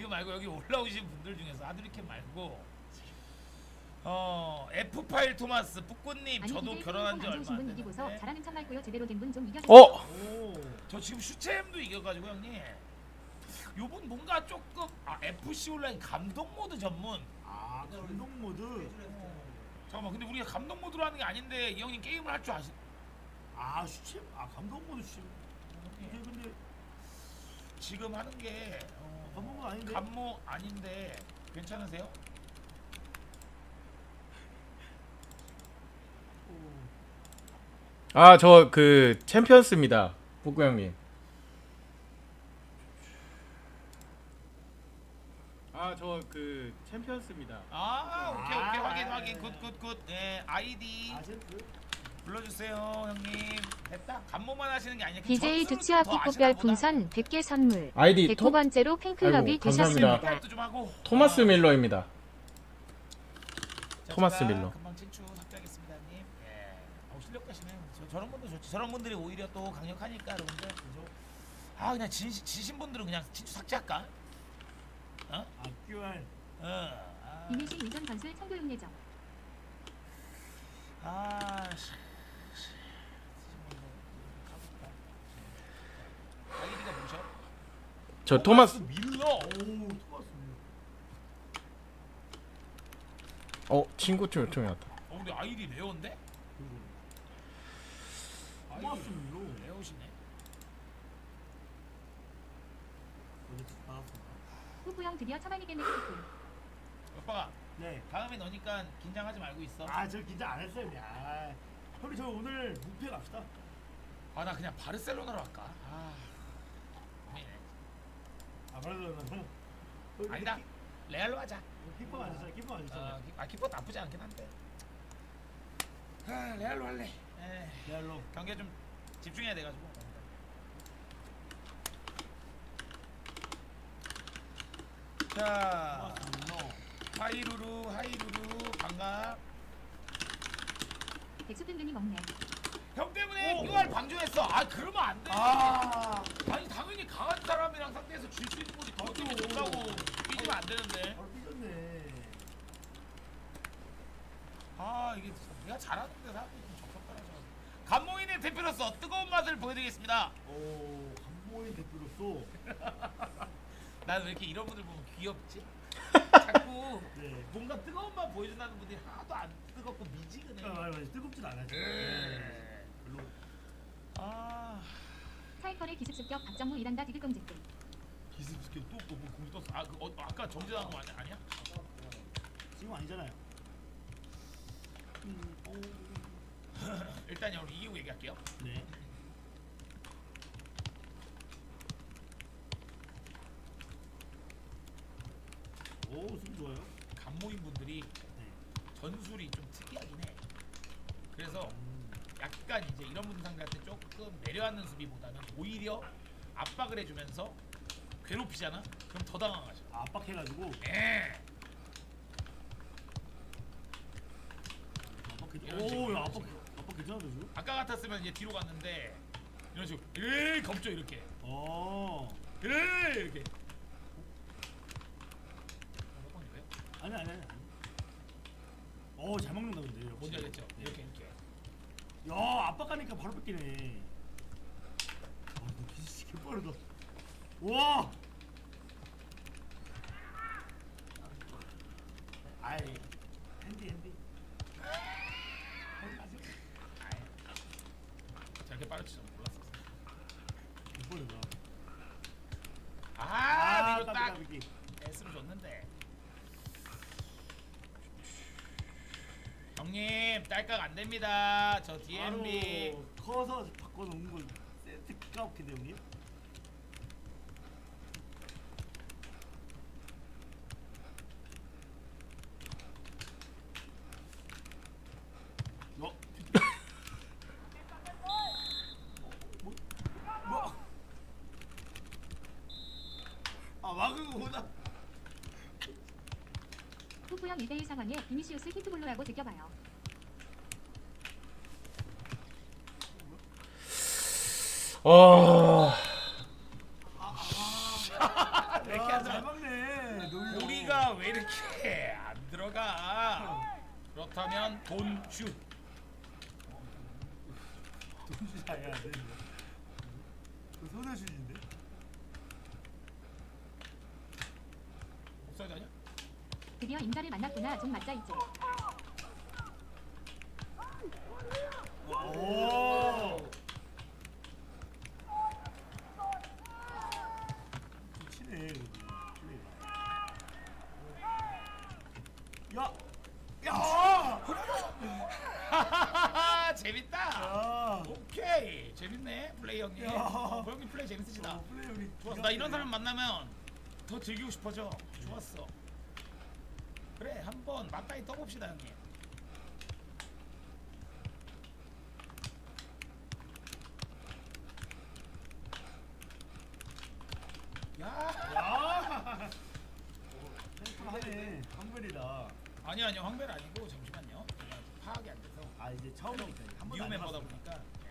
지금 말고 여기 올라오신 분들 중에서 아드리캠 말고 어 F 파일 토마스 뿌꾸님 아니 저도 결혼한 지안 얼마 안 됐는데 잘하는 참 말고요 제대로 된 분 좀 이겨주세요. 어? 오. 저 지금 슈체엠도 이겨가지고 형님 요분 뭔가 조금 아 FC 온라인 감독 모드 전문 아 감동 모드. 잠깐만 근데 우리가 감독 모드로 하는 게 아닌데 이 형님 게임을 할 줄 아시 아 슈침. 아 감동 모드 슈침. 이게 근데 지금 하는 게 어, 모드 아닌데. 감모 아닌데 괜찮으세요? 오. 아저 그 챔피언스입니다 북구 형님 아 저 그 챔피언스입니다 아 오케이 오케이 아, 확인 아, 확인 아, 굿굿굿 네 아이디 아. 불러주세요 형님 됐다 감모만 하시는 게 피코별 아시나 보다. 풍선 100개 선물. 아이디 109번째로 팬클럽이 아이고, 되셨습니다. 감사합니다. 좀 하고 토마스 아, 밀러입니다 자, 토마스 제가 밀러. 금방 친추 삭제하겠습니다 님 예. 어, 실력 가시네요 저, 저런 분들 좋지 저런 분들이 오히려 또 강력하니까 여러분들 그죠? 아 그냥 진, 지신 분들은 그냥 친추 삭제할까? 어? 아 QR. 어. 아, 이미시 인선 전술 청교육 예정. 아, 씨. 씨. 아이디가 뭐죠? 저 토마스 밀러. 오 토마스. 어 친구 좀 요청이 왔다 어, 근데 아이디 레어인데? 토마스 밀로. 레어시네. 후부영 드디어 처방이겠네 키키키. 오빠가 네. 다음에 너니까 긴장하지 말고 있어. 아 저 긴장 안 했어요 그냥. 아, 형님 저 오늘 무패 갑시다. 아, 나 그냥 바르셀로나로 할까? 아. 고민이네. 아 그러면 아니다. 레알로 하자. 키퍼 맞으잖아. 키퍼 아, 맞으잖아. 기- 아 키퍼 나쁘지 않긴 한데. 아, 레알로 할래. 에이, 레알로. 경기에 좀 집중해야 돼 가지고. 자, 밀로. 하이루루 하이루루 반갑. 백수 든든히 먹네. 형 때문에 오. QR 방조했어. 아 그러면 안 돼. 아. 아니 당연히 강한 사람이랑 상대해서 질 수 있는 거지. 그것 때문에 좋다고 삐지면 안 되는데. 바로 삐졌네. 아 이게 내가 잘하는데 사람들이 좀 적적하죠. 감모인의 대표로서 뜨거운 맛을 보여드리겠습니다. 오 감모인 대표로서. 난 왜 이렇게 이런 분들 보면 귀엽지? 자꾸 네. 뭔가 뜨거운 맛 보여준다는 분들이 하나도 안 뜨겁고 미지근해. 아 맞아 맞아 뜨겁진 않아죠. 네. 아 사이퍼의 기습 습격 박정무 일한다 디귿 검증. 기습스킬 또 보고 공이 떴어. 아, 그 어, 아까 정지당한 거 아니, 아니야? 지금 아니잖아요. 음, 오. 일단 우리 이기고 얘기할게요. 네. 오, 수비 좋아요. 감모인 분들이 네. 전술이 좀 특이하긴 해. 그래서 음, 약간 이제 이런 분들 상대할 때 조금 내려앉는 수비보다는 오히려 압박을 해주면서 괴롭히잖아. 그럼 더 당황하죠. 아, 압박해가지고. 예. 압박 괜- 이런 오, 식으로, 야, 이런 압박, 식으로. 압박 괜찮은데 지금? 아까 같았으면 이제 뒤로 갔는데 이런 식으로 에이 겁죠 이렇게. 어. 에이 이렇게. 어, 몇 번이고요? 아니 아니 아니. 어, 잘 먹는다 근데. 역시. 뭔지 알겠죠? 네. 이렇게 이렇게. 야, 압박하니까 바로 뺏기네. 아, 너 기스 개 빠르다. 와. 아이, 핸디 핸디. 저렇게 빠를 줄 몰랐어. 개 빠르다. 아, 뒤로 딱 까비, 까비. S로 줬는데. 형님 딸깍 안 됩니다. 저 DMB. 바로 커서 바꿔놓은 걸 세트 기가 막히네 형님. 어? 뭐? 뭐? 아 막은 거구나. 후부영 1대1 상황에 비니시우스 히트볼로라고 제껴봐요. 어... 하자. 잘 막네. 아왜 이렇게 안 들어가? 그렇다면 돈슛 돈주 잘해야 돼. 그 소녀슛인데? 옵사이드 아니야? 드디어 임자를 만났구나. 좀 맞자 이제. 오. 좀 치네 여기 플레이가. 야, 야, 하하하하 재밌다. 야. 오케이 재밌네 플레이 형님. 야. 어, 형님 플레이 재밌으시다. 어, 플레이 여기 좋았어. 나 이런 사람 만나면 더 즐기고 싶어져. 좋았어. 그래 한번 맞다이 떠봅시다 형님. 야 야. 하네. 한글이다. 아니 아니요 황벨 아니고 잠시만요. 제가 파악이 안 돼서 아 이제 처음이니까 한 번도 뉴안 멤버다 해봤어. 보니까. 네.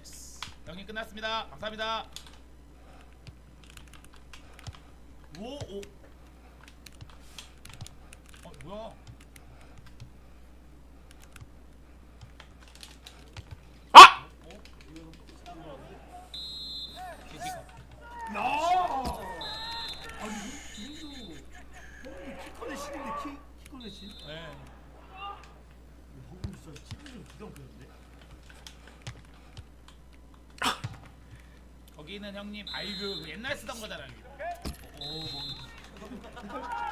예스. 끝났습니다. 감사합니다. 오, 오. 어 뭐야? 아! 개기가. 야! 아니 김민수 형이 키커네 신인데 키 키커네 신? 네. 방금 진짜 키커네 기가 막혔는데? 거기는 형님 아이고 그 옛날 쓰던 거잖아요. 오,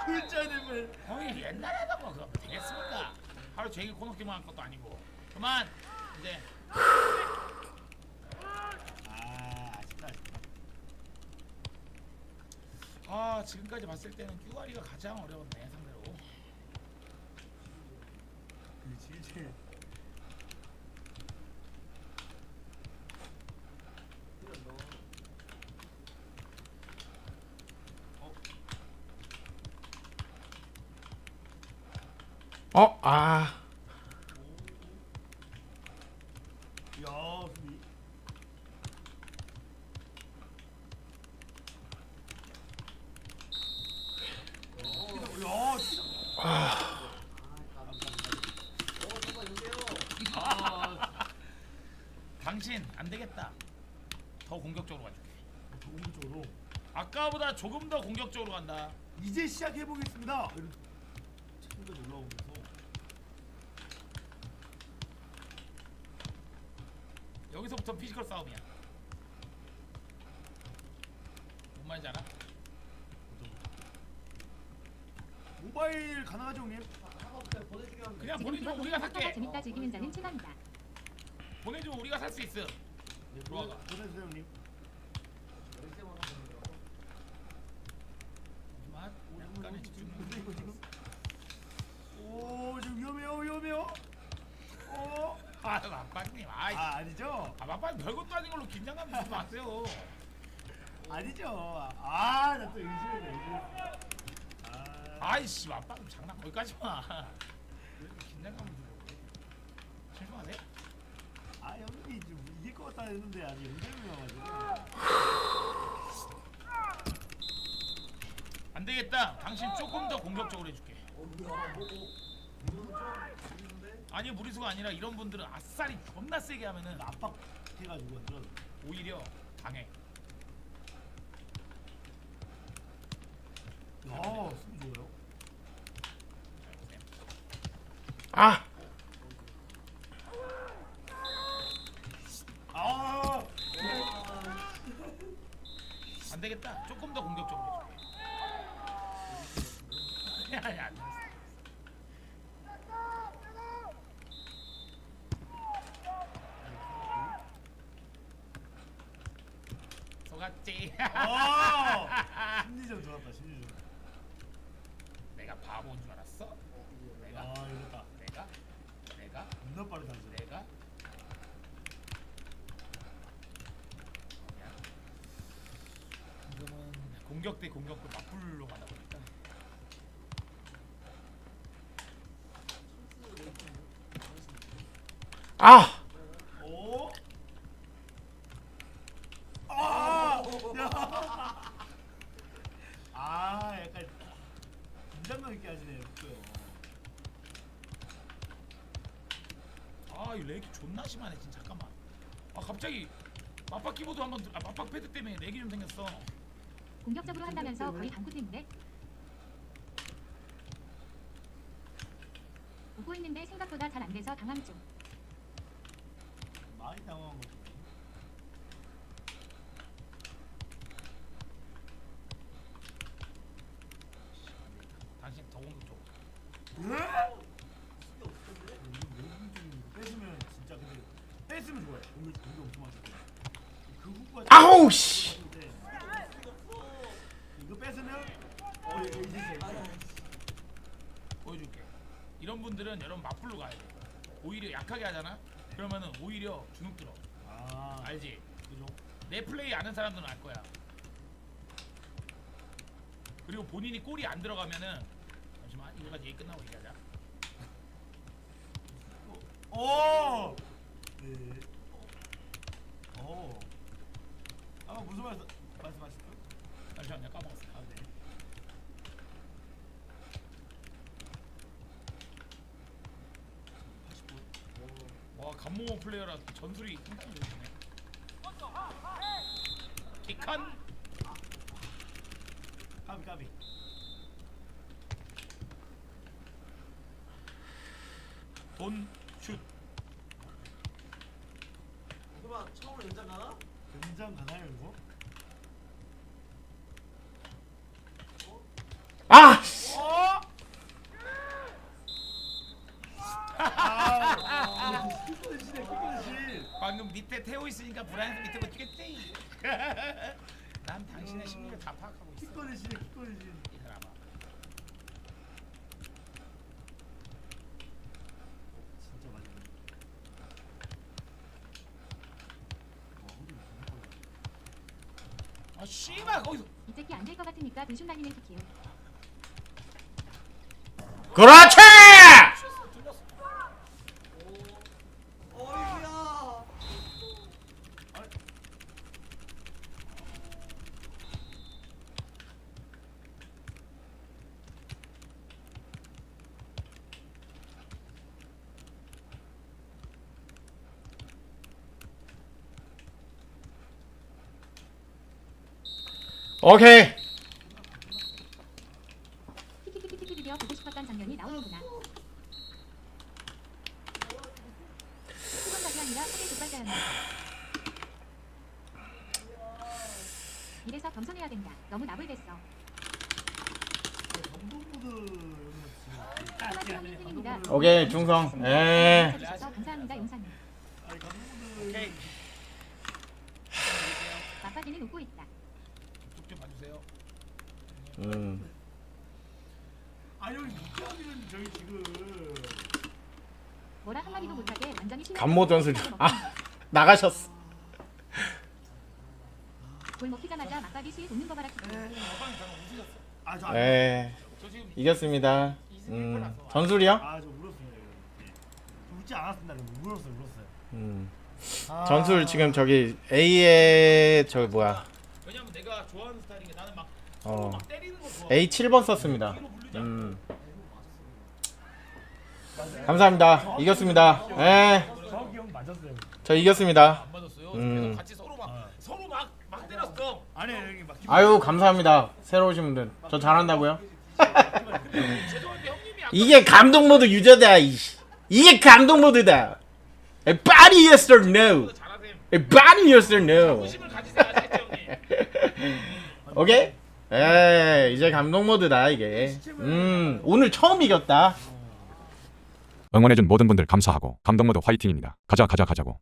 글자님을 형이 옛날에 하던 거 그거 되겠습니까? 하루 종일 코너게임만 할 것도 아니고. 그만 이제 아 아쉽다 아쉽다. 아 지금까지 봤을 때는 큐아리가 가장 어려웠네 상대로. 그 질질. 어? 아. 당신 안 되겠다. 더 공격적으로 가줄게. 공격적으로 아까보다 조금 더 공격적으로 간다. 이제 시작해 보겠습니다. 친구들 올라오면서 여기서부터 피지컬 싸움이야. 뭔 말인지 알아? 모바일 가능하죠 형님? 그냥 보내줘 우리가 살게. 재밌다 즐기는 자는 채널이다. 보내줘 우리가 살 수 있어. 네, 들어와가. 보내주세요 형님. 하지만 약간의 집중력. 근데 이거 지금 오 지금 위험해요 위험해요. 어? 아 맞박님 아이. 아 아니죠? 아 맞박 별것도 아닌 걸로 긴장감 주지 마세요. 아니죠. 아 나 또 의심했네 의심. 아, 아이씨 맞박 장난 거기까지 마. 왜 이렇게 긴장감을 주려고 그래? 실수하네? 아 형님이 좀 이길 것 같다 했는데 아직 연장이 와가지고. 안 되겠다. 당신 조금 더 공격적으로 해줄게. 아니 무리수가 아니라 이런 분들은 아싸리 겁나 세게 하면은 압박 해가지고 완전. 오히려 당해. 야 수비 좋아요. 잘 보세요. 아. 아. 안 되겠다. 조금 더 공격적으로 해줄게. 아니 안 돼. 속았지. 아. 심리전 좋았다 심리전. 내가 바보인 줄 알았어? 내가 아 이겼다. 내가 내가 겁나 빠르다 진짜. 내가 지금은 공격 대 공격도 맞불로 가다 보니까 아. 오. 아. 하시네요. 또. 아, 이 렉이 존나 심하네, 진짜. 잠깐만. 아, 갑자기 맞박 키보드 한번 들- 아, 맞박 패드 때문에 렉이 좀 생겼어. 공격적으로 한다면서 거의 방구팀인데. 웃고 있는데 생각보다 잘 안 돼서 당황 중. 많이 당황한 거. 당신 더 공격 쪽. 뺏으면 진짜 근데 뺏으면 좋아요. 공격 공격 엄청 많을 거야. 그 후까지. 아우 씨. 네. 이거 뺏으면 어 이거 이제 보여줄게. 이런 분들은 여러분 맞불로 가야 돼. 오히려 약하게 하잖아. 그러면은 오히려 주눅 들어. 아 알지? 그죠? 내 플레이 아는 사람들은 알 거야. 그리고 본인이 골이 안 들어가면은 잠시만 이거까지 얘기 끝나고 얘기하자. 오. 네. 오. 아까 무슨 말 말씀하셨죠? 잠시만 내가 까먹었어. 감모모 플레이어라 전술이 상당히 좋으시네. 키칸 까비 까비. 돈 슛. 연장 가나요 이거? 아. 어? 아, 피곤하시네 피곤하시. 방금 밑에 태워 있으니까 브라이언 밑에 못 뛰겠지. 난 당신의 심리를 다 파악하고 있어. 피곤하시네 피곤하시. 이 사람아. 진짜 맞네. 아 씨발 거기서 이 새끼 안될 것 같으니까 대신 다니는 키키요. 그렇지. 들렸어. 오케이. 이래서 겸손해야 된다. 너무 나불댔어. 감독 모드 수고하시면 1등입니다. 오케이 감사합니다, 용사님. 아니 감독 모드. 오케이. 맞바지는 웃고 있다. 쪽 좀 봐주세요. 음. 아 저희 지금. 뭐라 한마디도 못하게 완전히 신나게 감모 전술. 아 나가셨어. 골 먹히자마자 맞바지 수위 돕는 거 봐라. 아저 안. 에. 저 지금 이겼습니다. 음. 전술이요? 아저 울었어요. 예. 저 웃지 않았습니다. 근데 울었어요 울었어요. 음. 아. 전술 지금 저기 A에 저 뭐야? 왜냐면 내가 좋아하는 어. 서로 막 때리는 거 좋아. A 7번 썼습니다. 음. 감사합니다. 이겼습니다. 형 맞았어요. 저 이겼습니다. 안 맞았어요. 음. 그래서 같이 서로 막 서로 막 막 때렸어. 아니 여기 막. 기분- 아유 감사합니다. 새로 오신 분들 저 잘한다고요? 죄송한데 형님이 아까 이게 감동 모드 유저다. 이씨. 이게 감동 모드다. A body yes or no. A body yes or no. 자부심을 가지세요, 아시겠죠, 형님? 오케이? 에 이제 감동 모드다 이게. 음 오늘 처음 이겼다. 응원해준 모든 분들 감사하고 감동모드 화이팅입니다. 가자 가자 가자고.